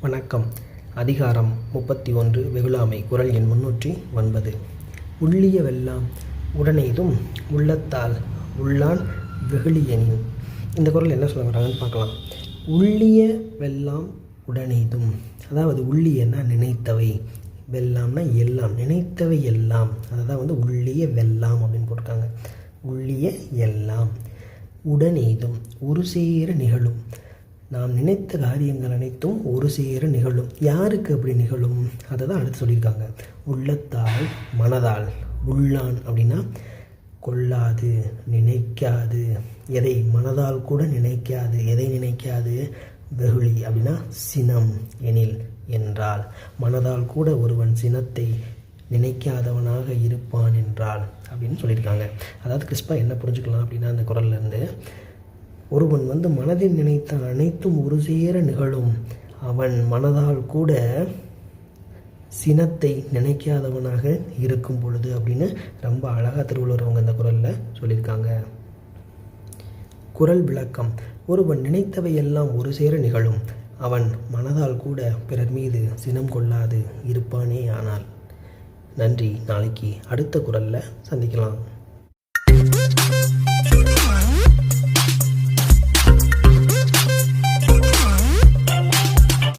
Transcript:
வணக்கம். அதிகாரம் முப்பத்தி ஒன்று வெகுளாமை குரல் எண் முன்னூற்றி ஒன்பது. உள்ளிய வெல்லாம் உடனேதும் உள்ளத்தால் உள்ளான் வெகுளியனின். இந்த குரல் என்ன சொல்ல வராங்கன்னு பார்க்கலாம். உள்ளிய வெல்லாம் உடனேதும் அதாவது உள்ளியன்னா நினைத்தவை. வெல்லாம்னா எல்லாம் நினைத்தவை எல்லாம். அதுதான் வந்து உள்ளிய வெல்லாம் அப்படின்னு போட்டிருக்காங்க. உள்ளிய எல்லாம் உடனேதும் ஒரு சேர நிகழும். நாம் நினைத்த காரியங்கள் அனைத்தும் ஒரு சேர நிகழும். யாருக்கு அப்படி நிகழும்? அதை தான் அடுத்து சொல்லியிருக்காங்க. உள்ளத்தால் மனதால். உள்ளான் அப்படின்னா கொள்ளாது நினைக்காது. எதை? மனதால் கூட நினைக்காது. எதை நினைக்காது? வெகுளி அப்படின்னா சினம் எனில் என்றால். மனதால் கூட ஒருவன் சினத்தை நினைக்காதவனாக இருப்பான் என்றால் அப்படின்னு சொல்லியிருக்காங்க. அதாவது கிறிஸ்பா என்ன புரிஞ்சுக்கலாம் அப்படின்னா அந்த குரல்ல இருந்து ஒருவன் வந்து மனதில் நினைத்த அனைத்தும் ஒரு சேர நிகழும். அவன் மனதால் கூட சினத்தை நினைக்காதவனாக இருக்கும் பொழுது அப்படின்னு ரொம்ப அழகாக திருவள்ளுவர் அவங்க இந்த குரலில் சொல்லியிருக்காங்க. குரல் விளக்கம். ஒருவன் நினைத்தவை எல்லாம் ஒரு சேர நிகழும். அவன் மனதால் கூட பிறர் மீது சினம் கொள்ளாது இருப்பானே ஆனால். நன்றி. நாளைக்கு அடுத்த குரலில் சந்திக்கலாம்.